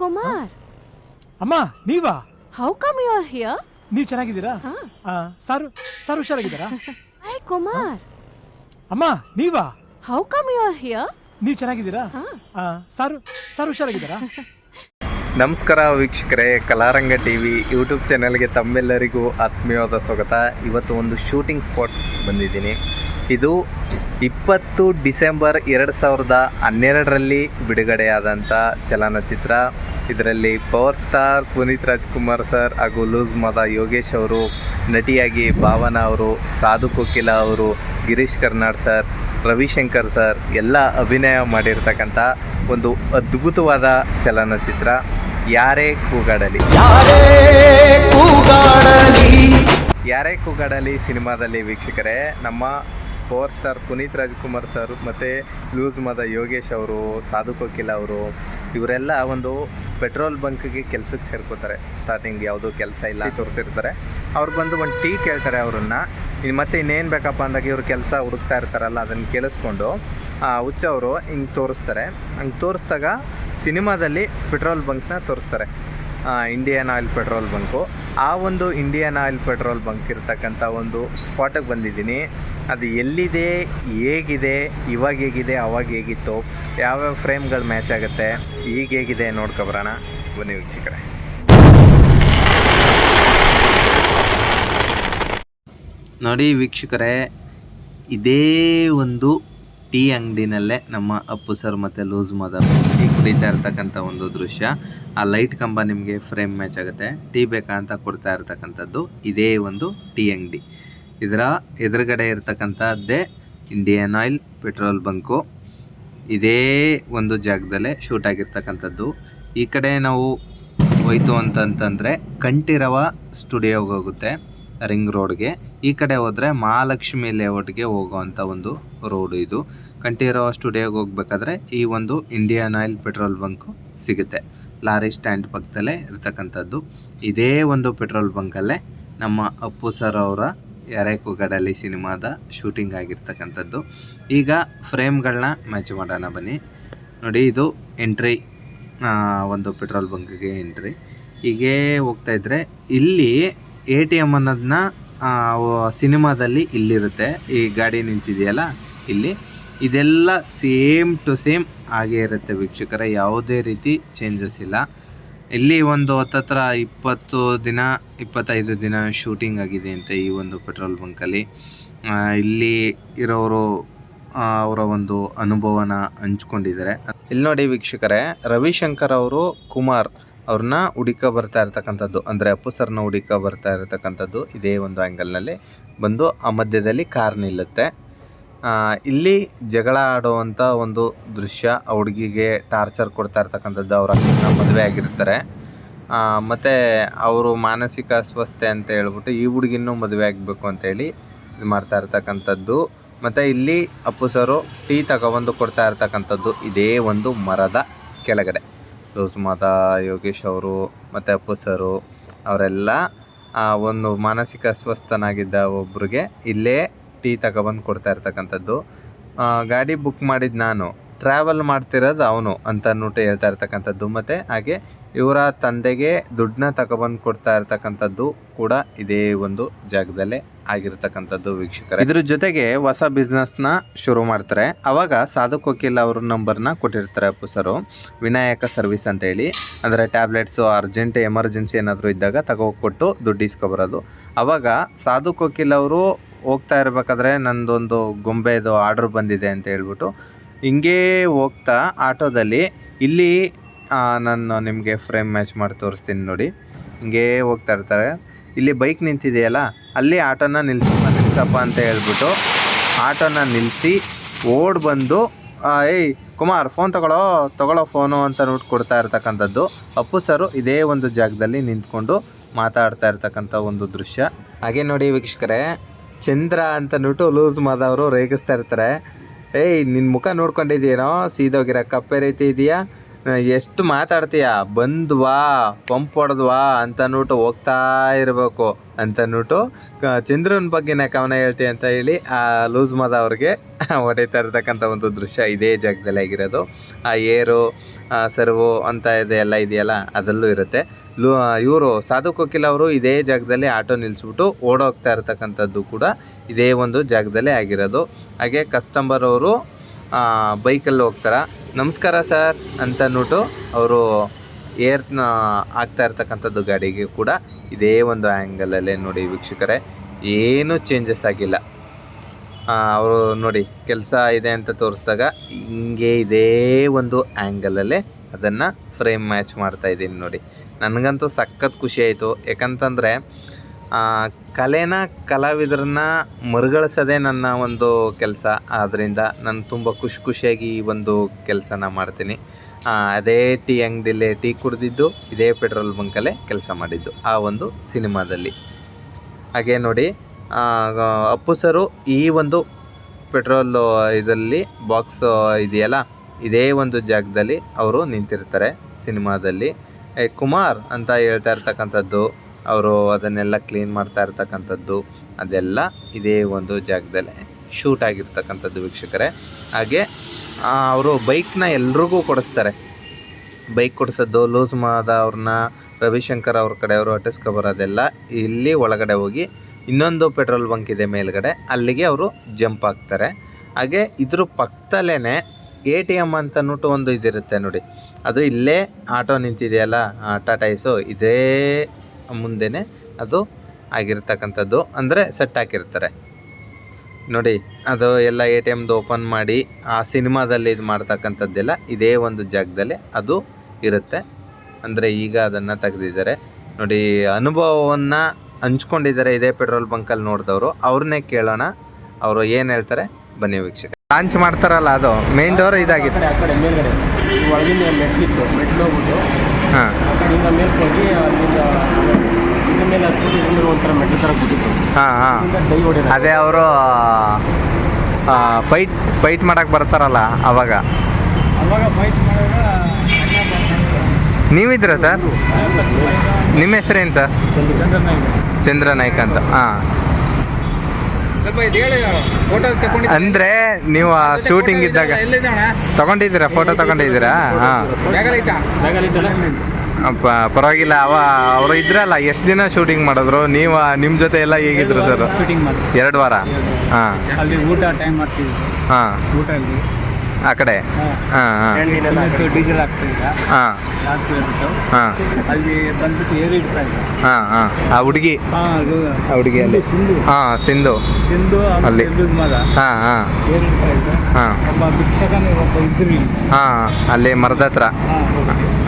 ಕುಮಾರ್. ಅಮ್ಮ ನೀವಾ? How come you are here ನೀವ್ ಚೆನ್ನಾಗಿದ್ದೀರಾ? ಸಾರು ಸಾರು ಹುಷಾರಾಗಿದ್ದೀರಾ? ಹೈ ಕುಮಾರ್. ಅಮ್ಮ ನೀವಾ? How come you are here ನೀವ್ ಚೆನ್ನಾಗಿದ್ದೀರಾ? Sir sir ಹುಷಾರಾಗಿದ್ದೀರಾ? ನಮಸ್ಕಾರ ವೀಕ್ಷಕರೇ, ಕಲಾರಂಗ ಟಿ ವಿ ಯೂಟ್ಯೂಬ್ ಚಾನಲ್ಗೆ ತಮ್ಮೆಲ್ಲರಿಗೂ ಆತ್ಮೀಯವಾದ ಸ್ವಾಗತ. ಇವತ್ತು ಒಂದು ಶೂಟಿಂಗ್ ಸ್ಪಾಟ್ ಬಂದಿದ್ದೀನಿ. ಇದು ಇಪ್ಪತ್ತು ಡಿಸೆಂಬರ್ ಎರಡು ಸಾವಿರದ ಹನ್ನೆರಡರಲ್ಲಿ ಬಿಡುಗಡೆಯಾದಂಥ ಚಲನಚಿತ್ರ. ಇದರಲ್ಲಿ power star Puneeth Rajkumar sir ಹಾಗೂ ಲೂಸ್ ಮದ ಯೋಗೇಶ್ ಅವರು ನಟಿಯಾಗಿ ಭಾವನಾ ಅವರು, ಸಾಧು ಕೋಕಿಲ ಅವರು, ಗಿರೀಶ್ ಕರ್ನಾಡ್ ಸರ್ ರವಿಶಂಕರ್ ಸರ್ ಎಲ್ಲ ಅಭಿನಯ ಮಾಡಿರ್ತಕ್ಕಂಥ ಒಂದು ಅದ್ಭುತವಾದ ಚಲನಚಿತ್ರ. ಯಾರೇ ಕೂಗಾಡಲಿ. ಯಾರೇ ಕೂಗಾಡಲಿ. ಸಿನಿಮಾದಲ್ಲಿ ವೀಕ್ಷಕರೇ ನಮ್ಮ power star Puneeth Rajkumar sir ಮತ್ತು ಲೂಸ್ ಮದ ಯೋಗೇಶ್ ಅವರು ಸಾಧು ಕೋಕಿಲ ಅವರು ಇವರೆಲ್ಲ ಒಂದು ಪೆಟ್ರೋಲ್ ಬಂಕ್ಗೆ ಕೆಲಸಕ್ಕೆ ಸೇರ್ಕೋತಾರೆ. ಸ್ಟಾರ್ಟಿಂಗ್ ಯಾವುದೂ ಕೆಲಸ ಇಲ್ಲ ತೋರಿಸಿರ್ತಾರೆ. ಅವ್ರು ಬಂದು ಒಂದು ಟೀ ಕೇಳ್ತಾರೆ ಅವ್ರನ್ನ. ಇನ್ನು ಮತ್ತೆ ಇನ್ನೇನು ಬೇಕಪ್ಪ ಅಂದಾಗ ಇವರು ಕೆಲಸ ಹುಡುಕ್ತಾ ಇರ್ತಾರಲ್ಲ ಅದನ್ನು ಕೇಳಿಸ್ಕೊಂಡು ಆ ಹುಚ್ಚ ಅವರು ಹಿಂಗೆ ತೋರಿಸ್ತಾರೆ. ಹಂಗೆ ತೋರಿಸ್ದಾಗ ಸಿನಿಮಾದಲ್ಲಿ ಪೆಟ್ರೋಲ್ ಬಂಕ್ನ ತೋರಿಸ್ತಾರೆ. Indian Oil petrol bunk. ಆ ಒಂದು ಇಂಡಿಯನ್ ಆಯಿಲ್ ಪೆಟ್ರೋಲ್ ಬಂಕ್ ಇರ್ತಕ್ಕಂಥ ಒಂದು ಸ್ಪಾಟಿಗೆ ಬಂದಿದ್ದೀನಿ. ಅದು ಎಲ್ಲಿದೆ, ಹೇಗಿದೆ, ಇವಾಗ ಹೇಗಿದೆ, ಅವಾಗ ಹೇಗಿತ್ತು, ಯಾವ್ಯಾವ ಫ್ರೇಮ್ಗಳು ಮ್ಯಾಚ್ ಆಗುತ್ತೆ, ಈಗ ಹೇಗಿದೆ ನೋಡ್ಕೊಬರೋಣ ಬನ್ನಿ ವೀಕ್ಷಕರೇ. ನೋಡಿ ವೀಕ್ಷಕರೇ, ಇದೇ ಒಂದು ಟೀ ಅಂಗಡಿನಲ್ಲೇ ನಮ್ಮ ಅಪ್ಪು ಸರ್ ಮತ್ತೆ ಲೂಸ್ ಮದರ್ ಟೀ ಕುಡಿತಾ ಇರ್ತಕ್ಕಂತ ಒಂದು ದೃಶ್ಯ. ಆ ಲೈಟ್ ಕಂಬ ನಿಮಗೆ ಫ್ರೇಮ್ ಮ್ಯಾಚ್ ಆಗುತ್ತೆ. ಟೀ ಬೇಕಾ ಅಂತ ಕೊಡ್ತಾ ಇರ್ತಕ್ಕಂಥದ್ದು ಇದೇ ಒಂದು ಟೀ ಅಂಗಡಿ. ಇದರ ಎದುರುಗಡೆ ಇರ್ತಕ್ಕಂಥದ್ದೇ ಇಂಡಿಯನ್ ಆಯಿಲ್ ಪೆಟ್ರೋಲ್ ಬಂಕು. ಇದೇ ಒಂದು ಜಾಗದಲ್ಲೇ ಶೂಟ್ ಆಗಿರ್ತಕ್ಕಂಥದ್ದು. ಈ ಕಡೆ ನಾವು ಹೋಯ್ತು ಅಂತಂತಂದರೆ ಕಂಠೀರವ ಸ್ಟುಡಿಯೋಗೆ ಹೋಗುತ್ತೆ ರಿಂಗ್ ರೋಡ್ಗೆ. ಈ ಕಡೆ ಹೋದರೆ ಮಹಾಲಕ್ಷ್ಮಿ ಲೇಔಟ್ಗೆ ಹೋಗುವಂಥ ಒಂದು ರೋಡು ಇದು. ಕಂಠೀರವ ಸ್ಟುಡಿಯೋಗೆ ಹೋಗ್ಬೇಕಾದ್ರೆ ಈ ಒಂದು ಇಂಡಿಯನ್ ಆಯಿಲ್ ಪೆಟ್ರೋಲ್ ಬಂಕು ಸಿಗುತ್ತೆ. ಲಾರಿ ಸ್ಟ್ಯಾಂಡ್ ಪಕ್ಕದಲ್ಲೇ ಇರ್ತಕ್ಕಂಥದ್ದು. ಇದೇ ಒಂದು ಪೆಟ್ರೋಲ್ ಬಂಕಲ್ಲೇ ನಮ್ಮ ಅಪ್ಪು ಸರ್ ಅವರ ಯಾರೇಕು ಗಡಲಿ ಸಿನಿಮಾದ ಶೂಟಿಂಗ್ ಆಗಿರ್ತಕ್ಕಂಥದ್ದು. ಈಗ ಫ್ರೇಮ್ಗಳನ್ನ ಮ್ಯಾಚ್ ಮಾಡೋಣ ಬನ್ನಿ. ನೋಡಿ, ಇದು ಎಂಟ್ರಿ ಒಂದು ಪೆಟ್ರೋಲ್ ಬಂಕ್ಗೆ ಎಂಟ್ರಿ ಹೀಗೆ ಹೋಗ್ತಾ ಇದ್ರೆ ಇಲ್ಲಿ ಎ ಟಿ ಎಂ ಅನ್ನೋದನ್ನ ಸಿನಿಮಾದಲ್ಲಿ ಇಲ್ಲಿರುತ್ತೆ. ಈ ಗಾಡಿ ನಿಂತಿದೆಯಲ್ಲ, ಇಲ್ಲಿ. ಇದೆಲ್ಲ ಸೇಮ್ ಟು ಸೇಮ್ ಹಾಗೇ ಇರುತ್ತೆ ವೀಕ್ಷಕರ, ಯಾವುದೇ ರೀತಿ ಚೇಂಜಸ್ ಇಲ್ಲ. ಇಲ್ಲಿ ಒಂದು ಹತ್ತತ್ರ ಇಪ್ಪತ್ತು ದಿನ, ಇಪ್ಪತ್ತೈದು ದಿನ ಶೂಟಿಂಗ್ ಆಗಿದೆ ಅಂತ ಈ ಒಂದು ಪೆಟ್ರೋಲ್ ಬಂಕಲ್ಲಿ ಇಲ್ಲಿ ಇರೋರು ಅವರ ಒಂದು ಅನುಭವನ ಹಂಚ್ಕೊಂಡಿದ್ದಾರೆ. ಇಲ್ಲಿ ನೋಡಿ ವೀಕ್ಷಕರೇ, ರವಿಶಂಕರ್ ಅವರು, ಕುಮಾರ್ ಅವ್ರನ್ನ ಹುಡುಕ ಬರ್ತಾ ಇರ್ತಕ್ಕಂಥದ್ದು, ಅಂದರೆ ಅಪ್ಪು ಸರ್ನ ಹುಡುಕ ಬರ್ತಾ ಇರತಕ್ಕಂಥದ್ದು ಇದೇ ಒಂದು ಆ್ಯಂಗಲ್ನಲ್ಲಿ ಬಂದು ಆ ಮಧ್ಯದಲ್ಲಿ ಕಾರ್ ನಿಲ್ಲುತ್ತೆ. ಇಲ್ಲಿ ಜಗಳ ಆಡುವಂಥ ಒಂದು ದೃಶ್ಯ ಆ ಹುಡುಗಿಗೆ ಟಾರ್ಚರ್ ಕೊಡ್ತಾ ಇರ್ತಕ್ಕಂಥದ್ದು ಅವರ ಮದುವೆ ಆಗಿರ್ತಾರೆ. ಮತ್ತೆ ಅವರು ಮಾನಸಿಕ ಅಸ್ವಸ್ಥೆ ಅಂತ ಹೇಳ್ಬಿಟ್ಟು ಈ ಹುಡುಗಿನೂ ಮದುವೆ ಆಗಬೇಕು ಅಂತೇಳಿ ಇದು ಮಾಡ್ತಾ ಇರ್ತಕ್ಕಂಥದ್ದು. ಮತ್ತು ಇಲ್ಲಿ ಅಪ್ಪು ಸರು ಟೀ ತಗೊಬಂದು ಕೊಡ್ತಾ ಇರ್ತಕ್ಕಂಥದ್ದು ಇದೇ ಒಂದು ಮರದ ಕೆಳಗಡೆ. ಮಾತ ಯೋಗೇಶ್ ಅವರು, ಮತ್ತು ಅಪ್ಪು ಸರು ಅವರೆಲ್ಲ ಒಂದು ಮಾನಸಿಕ ಅಸ್ವಸ್ಥನಾಗಿದ್ದ ಒಬ್ಬರಿಗೆ ಇಲ್ಲೇ ಟೀ ತಗೊಬಂದು ಕೊಡ್ತಾ ಇರ್ತಕ್ಕಂಥದ್ದು. ಗಾಡಿ ಬುಕ್ ಮಾಡಿದ್ದು ನಾನು. ಟ್ರಾವೆಲ್ ಮಾಡ್ತಿರೋದು ಅವನು ಅಂತ ಅನ್ಬಿಟ್ಟು ಹೇಳ್ತಾ ಇರ್ತಕ್ಕಂಥದ್ದು. ಮತ್ತು ಹಾಗೆ ಇವರ ತಂದೆಗೆ ದುಡ್ಡನ್ನ ತಗೊಬಂದು ಕೊಡ್ತಾ ಇರ್ತಕ್ಕಂಥದ್ದು ಕೂಡ ಇದೇ ಒಂದು ಜಾಗದಲ್ಲೇ ಆಗಿರ್ತಕ್ಕಂಥದ್ದು ವೀಕ್ಷಕರ. ಇದ್ರ ಜೊತೆಗೆ ಹೊಸ ಬಿಸ್ನೆಸ್ನ ಶುರು ಮಾಡ್ತಾರೆ. ಅವಾಗ ಸಾಧು ಕೋಕಿಲ್ ಅವ್ರ ನಂಬರ್ನ ಕೊಟ್ಟಿರ್ತಾರೆ ಅಪ್ಪು ಸರು ವಿನಾಯಕ ಸರ್ವಿಸ್ ಅಂತೇಳಿ ಅಂದರೆ ಟ್ಯಾಬ್ಲೆಟ್ಸು ಅರ್ಜೆಂಟ್ ಎಮರ್ಜೆನ್ಸಿ ಏನಾದರೂ ಇದ್ದಾಗ ತಗೋಕೊಟ್ಟು ದುಡ್ಡು ಇಸ್ಕೊಬರೋದು. ಅವಾಗ ಸಾಧು ಕೋಕಿಲ್ ಅವರು ಹೋಗ್ತಾ ಇರಬೇಕಾದ್ರೆ ನಂದೊಂದು ಗೊಂಬೆದು ಆರ್ಡ್ರ್ ಬಂದಿದೆ ಅಂತ ಹೇಳ್ಬಿಟ್ಟು. ಹಿಂಗೇ ಹೋಗ್ತಾ ಆಟೋದಲ್ಲಿ, ಇಲ್ಲಿ ನಾನು ನಿಮಗೆ ಫ್ರೇಮ್ ಮ್ಯಾಚ್ ಮಾಡಿ ತೋರಿಸ್ತೀನಿ ನೋಡಿ. ಹಿಂಗೇ ಹೋಗ್ತಾ ಇರ್ತಾರೆ. ಇಲ್ಲಿ ಬೈಕ್ ನಿಂತಿದೆಯಲ್ಲ, ಅಲ್ಲಿ ಆಟೋನ ನಿಲ್ಸಿ ನಿಲ್ಸಪ್ಪ ಅಂತ ಹೇಳ್ಬಿಟ್ಟು ಆಟೋನ ನಿಲ್ಲಿಸಿ ಓಡ್ ಬಂದು ಏಯ್, ಕುಮಾರ್ ಫೋನ್ ತಗೊಳ್ಳೋ ತಗೊಳ್ಳೋ ಫೋನು ಅಂತ ನೋಟ್ ಕೊಡ್ತಾ ಇರ್ತಕ್ಕಂಥದ್ದು. ಅಪ್ಪು ಸರು ಇದೇ ಒಂದು ಜಾಗದಲ್ಲಿ ನಿಂತ್ಕೊಂಡು ಮಾತಾಡ್ತಾ ಇರ್ತಕ್ಕಂಥ ಒಂದು ದೃಶ್ಯ. ಹಾಗೆ ನೋಡಿ ವೀಕ್ಷಕರೇ ಚಂದ್ರ ಅಂತ ನೋಟು ಲೂಸ್ ಮಾದವರು ರೇಗಿಸ್ತಾ ಇರ್ತಾರೆ. ಏಯ್ ನಿನ್ನ ಮುಖ ನೋಡ್ಕೊಂಡಿದ್ದೀನೋ ಸೀದೋಗಿರೋ ಕಪ್ಪೆ ರೀತಿ ಇದೆಯಾ? ಎಷ್ಟು ಮಾತಾಡ್ತೀಯ? ಬಂದ್ವಾ ಪಂಪ್ ಹೊಡೆದ್ವಾ ಅಂತ ಅನ್ಬಿಟ್ಟು ಹೋಗ್ತಾ ಇರಬೇಕು ಅಂತ ಅನ್ಬಿಟ್ಟು ಕ- ಚಂದ್ರನ ಬಗ್ಗೆನೇ ಕವನ ಹೇಳ್ತೀಯ ಅಂತ ಹೇಳಿ ಆ ಲೂಸ್ ಮಾದವ್ರಿಗೆ ಹೊಡಿತಾ ಇರತಕ್ಕಂಥ ಒಂದು ದೃಶ್ಯ ಇದೇ ಜಾಗದಲ್ಲಿ ಆಗಿರೋದು. ಆ ಏರು ಸರ್ವೋ ಅಂತ ಇದೆ, ಎಲ್ಲ ಇದೆಯಲ್ಲ, ಅದರಲ್ಲೂ ಇರುತ್ತೆ. ಲೂ ಇವರು ಸಾಧು ಕೋಕಿಲ್ ಅವರು ಇದೇ ಜಾಗದಲ್ಲಿ ಆಟೋ ನಿಲ್ಲಿಸ್ಬಿಟ್ಟು ಓಡೋಗ್ತಾ ಇರತಕ್ಕಂಥದ್ದು ಕೂಡ ಇದೇ ಒಂದು ಜಾಗದಲ್ಲೇ ಆಗಿರೋದು. ಹಾಗೆ ಕಸ್ಟಮರ್ ಅವರು ಬೈಕಲ್ಲಿ ಹೋಗ್ತಾರ. ನಮಸ್ಕಾರ ಸರ್ ಅಂತ ಅಂದ್ಬಿಟ್ಟು ಅವರು ಏರ್ನ ಆಗ್ತಾ ಇರ್ತಕ್ಕಂಥದ್ದು ಗಾಡಿಗೆ ಕೂಡ ಇದೇ ಒಂದು ಆ್ಯಂಗಲಲ್ಲೇ ನೋಡಿ ವೀಕ್ಷಕರೇ. ಏನೂ ಚೇಂಜಸ್ ಆಗಿಲ್ಲ. ಅವರು ನೋಡಿ, ಕೆಲಸ ಇದೆ ಅಂತ ತೋರಿಸಿದಾಗ ಹಿಂಗೆ ಇದೇ ಒಂದು ಆ್ಯಂಗಲಲ್ಲೇ ಅದನ್ನು ಫ್ರೇಮ್ ಮ್ಯಾಚ್ ಮಾಡ್ತಾ ಇದ್ದೀನಿ ನೋಡಿ. ನನಗಂತೂ ಸಖತ್ ಖುಷಿ ಆಯಿತು. ಯಾಕಂತಂದರೆ ಕಲೆನ ಕಲಾವಿದರನ್ನ ಮರುಗಳಿಸೋದೇ ನನ್ನ ಒಂದು ಕೆಲಸ. ಆದ್ದರಿಂದ ನಾನು ತುಂಬ ಖುಷಿ ಖುಷಿಯಾಗಿ ಈ ಒಂದು ಕೆಲಸನ ಮಾಡ್ತೀನಿ. ಅದೇ ಟೀ ಅಂಗಡಿಲೇ ಟೀ ಕುಡಿದಿದ್ದು, ಇದೇ ಪೆಟ್ರೋಲ್ ಬಂಕಲ್ಲೇ ಕೆಲಸ ಮಾಡಿದ್ದು ಆ ಒಂದು ಸಿನಿಮಾದಲ್ಲಿ. ಹಾಗೆ ನೋಡಿ ಅಪ್ಪು ಸರು ಈ ಒಂದು ಪೆಟ್ರೋಲ್ ಇದರಲ್ಲಿ ಬಾಕ್ಸ್ ಇದೆಯಲ್ಲ? ಇದೇ ಒಂದು ಜಾಗದಲ್ಲಿ ಅವರು ನಿಂತಿರ್ತಾರೆ ಸಿನಿಮಾದಲ್ಲಿ. ಕುಮಾರ್ ಅಂತ ಹೇಳ್ತಾ ಇರ್ತಕ್ಕಂಥದ್ದು, ಅವರು ಅದನ್ನೆಲ್ಲ ಕ್ಲೀನ್ ಮಾಡ್ತಾ ಇರ್ತಕ್ಕಂಥದ್ದು, ಅದೆಲ್ಲ ಇದೇ ಒಂದು ಜಾಗದಲ್ಲಿ ಶೂಟ್ ಆಗಿರ್ತಕ್ಕಂಥದ್ದು ವೀಕ್ಷಕರೇ. ಹಾಗೆ ಅವರು ಬೈಕ್ನ ಎಲ್ರಿಗೂ ಕೊಡಿಸ್ತಾರೆ. ಬೈಕ್ ಕೊಡಿಸೋದು, ಲೂಸ್ ಮಾದ ಅವ್ರನ್ನ ರವಿಶಂಕರ್ ಅವ್ರ ಕಡೆಯವರು ಅಟ್ಟಿಸ್ಕೊ ಬರೋದೆಲ್ಲ ಇಲ್ಲಿ ಒಳಗಡೆ ಹೋಗಿ ಇನ್ನೊಂದು ಪೆಟ್ರೋಲ್ ಬಂಕ್ ಇದೆ ಮೇಲ್ಗಡೆ. ಅಲ್ಲಿಗೆ ಅವರು ಜಂಪ್ ಆಗ್ತಾರೆ ಹಾಗೆ ಇದ್ರ ಪಕ್ಕದಲ್ಲೇ ಎ ಟಿ ಎಂ ಅಂತ ಅಂದ್ಬಿಟ್ಟು ಒಂದು ಇದಿರುತ್ತೆ ನೋಡಿ. ಅದು ಇಲ್ಲೇ ಆಟೋ ನಿಂತಿದೆಯಲ್ಲ ಟಾಟಾ ಐಸು, ಇದೇ ಮುಂದೆನೇ ಅದು ಆಗಿರ್ತಕ್ಕಂಥದ್ದು. ಅಂದರೆ ಸೆಟ್ ಹಾಕಿರ್ತಾರೆ. ನೋಡಿ, ಅದು ಎಲ್ಲ ಎ ಟಿ ಎಮ್ದು ಓಪನ್ ಮಾಡಿ, ಆ ಸಿನಿಮಾದಲ್ಲಿ ಇದು ಮಾಡ್ತಕ್ಕಂಥದ್ದೆಲ್ಲ ಇದೇ ಒಂದು ಜಾಗದಲ್ಲಿ ಅದು ಇರುತ್ತೆ. ಅಂದರೆ ಈಗ ಅದನ್ನು ತೆಗೆದಿದ್ದಾರೆ. ನೋಡಿ, ಅನುಭವವನ್ನು ಹಂಚ್ಕೊಂಡಿದ್ದಾರೆ ಇದೇ ಪೆಟ್ರೋಲ್ ಬಂಕಲ್ಲಿ ನೋಡಿದವರು. ಅವ್ರನ್ನೇ ಕೇಳೋಣ. ಅವರು ಏನು ಹೇಳ್ತಾರೆ? ಬನ್ನಿ ವೀಕ್ಷಕ ಲಾಂಚ್ ಮಾಡ್ತಾರಲ್ಲ ಅದು. ಮೇನ್ ಡೋರ್ ಇದಾಗಿತ್ತು. ಆ ಕಡೆ ಮೇಲ್ಗಡೆ. ಒಳಗಿನ ಮೆಟ್ಲಿತ್ತು ಮೆಟ್ಲು ಹೋಗ್ಬಿಟ್ಟು ಹಾಂ. ಆ ಕಡೆಯಿಂದ ಮೇಲ್ಕ್ ಹೋಗಿ ಅಲ್ಲಿಂದ ಇದ್ರ ಮೇಲೆ ಹತ್ಬಿಟ್ಟು ಇದ್ರ ಮೇಲೆ ಒಂಥರ ಮೆಟ್ಲು ಥರ ಬಿದ್ದಿತ್ತು. ಹಾಂ ಹಾಂ. ಅಲ್ಲಿಂದ ಡೈ ಹೊಡೆದ ಅದೇ ಅವರು ಫೈಟ್ ಫೈಟ್ ಮಾಡಕ್ಕೆ ಬರ್ತಾರಲ್ಲ ಅವಾಗ. ಅವಾಗ ಫೈಟ್ ಮಾಡುವಾಗ ಅಣ್ಣ ಬರ್ತಾನೆ. ನೀವಿದ್ದೀರಾ ಸರ್? ನಿಮ್ಮ ಹೆಸರೇನು ಸರ್. ಚಂದ್ರ ನಾಯ್ಕ ಅಂತ. ಹಾಂ. ಅಂದ್ರೆ ನೀವು ಆ ಫೋಟೋ ತಗೊಂಡು ಅಂದರೆ ನೀವು ಶೂಟಿಂಗ್ ಇದ್ದಾಗ ತಗೊಂಡಿದ್ದೀರಾ? ಫೋಟೋ ತಗೊಂಡಿದ್ದೀರಾ? ಹಾಂ. ಪರವಾಗಿಲ್ಲ ಅವ ಅವರು ಇದ್ರಲ್ಲ ಎಷ್ಟು ದಿನ ಶೂಟಿಂಗ್ ಮಾಡಿದ್ರು? ನೀವು ನಿಮ್ಮ ಜೊತೆ ಎಲ್ಲ ಹೇಗಿದ್ರು ಸರ್ ಎರಡು ವಾರ? ಹಾಂ. ಅಲ್ಲಿ ಊಟ ಟೈಮ್ ಮಾಡ್ತೀವಿ ಹಾಂ. ಊಟ ಅಲ್ಲಿ. ಆ ಕಡೆ? ಹಾಂ. ಹಾಂ ಡೀಸೆಲ್ ಹಾಂ. ಅಲ್ಲಿ ಬಂದ್ಬಿಟ್ಟು ಏರಿ ಇಡ್ತಾ ಹಾಂ ಹಾಂ. ಆ ಹುಡುಗಿ? ಹಾ ಅದು ಆ ಹುಡುಗಿ ಅಲ್ಲಿ? ಸಿಂಧು ಹಾಂ ಸಿಂಧು. ಸಿಂಧು ಅಲ್ಲಿ. ಮಗ. ಹಾಂ ಹಾಂ. ಏರಿ ಇಡ್ತಾ ಇದ್ರು ಹಾಂ. ಒಬ್ಬ ಭಿಕ್ಷಕನ ಒಬ್ಬ ಇದ್ರು ಇಲ್ಲಿ. ಹಾಂ ಅಲ್ಲಿ ಮರದ ಹತ್ರ. ಹಾ,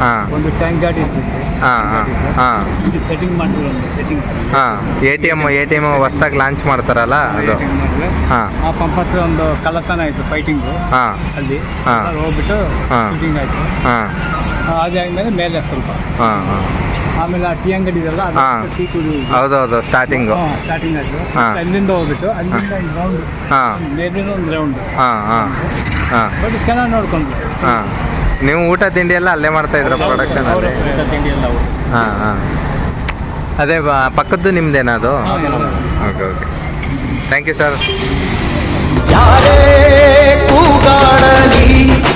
ಹಾಂ. ಒಂದು ಟ್ಯಾಂಕ್ ಗಾಡಿ ಇರ್ತಿತ್ತು. ಹಾಂ ಹಾಂ ಸೆಟ್ಟಿಂಗ್ ಮಾಡ್ತೀವಿ ಸೆಟ್ಟಿಂಗ್ ಹಾಂ A T M A T M ಹೊಸ್ದಾಗಿ ಲಾಂಚ್ ಮಾಡ್ತಾರಲ್ಲ ಅದು. ಹಾಂ. ಆ ಪಂಪ್ ಹತ್ರ ಒಂದು ಕಳ್ಳತನ ಆಯ್ತು ಫೈಟಿಂಗು ಹಾಂ. ಅಲ್ಲಿ. ಹಾ. ಹೋಗ್ಬಿಟ್ಟು. ಶೂಟಿಂಗ್ ಆಯ್ತು. ಹಾಂ. ಅದಾದ್ಮೇಲೆ ಮೇಲೆ ಸ್ವಲ್ಪ. ಹಾಂ ಹಾಂ. ಆಮೇಲೆ ಆ ಟೀ ಅಂಗಡಿ ಇದೆಲ್ಲ. ಟೀ ಕುಡಿ ಹೌದು ಸ್ಟಾರ್ಟಿಂಗು ಸ್ಟಾರ್ಟಿಂಗ್ ಆಯ್ತು. ಅಲ್ಲಿಂದ ಹೋಗ್ಬಿಟ್ಟು ಅಲ್ಲಿಂದ ಒಂದು ರೌಂಡ್ ಹಾಂ. ಮೇಲಿನ ಒಂದು ರೌಂಡ್ ಹಾಂ ಹಾಂ. ಹಾಂ. ಬಟ್ ಚೆನ್ನಾಗಿ ನೋಡ್ಕೊಂಡ್ರು. ಹಾಂ. ನೀವು ಊಟ ತಿಂಡಿ ಎಲ್ಲ ಅಲ್ಲೇ ಮಾಡ್ತಾ ಇದ್ರ ಪ್ರೊಡಕ್ಷನ್ ಅಲ್ಲಿ? ತಿಂಡಿ ಎಲ್ಲ ಹಾಂ ಹಾಂ. ಅದೇ ಬ- ಪಕ್ಕದ್ದು ನಿಮ್ದೇನಾ ಅದು? Okay okay thank you sir ಯಾರೇ ಕೂಗಾಡಲಿ?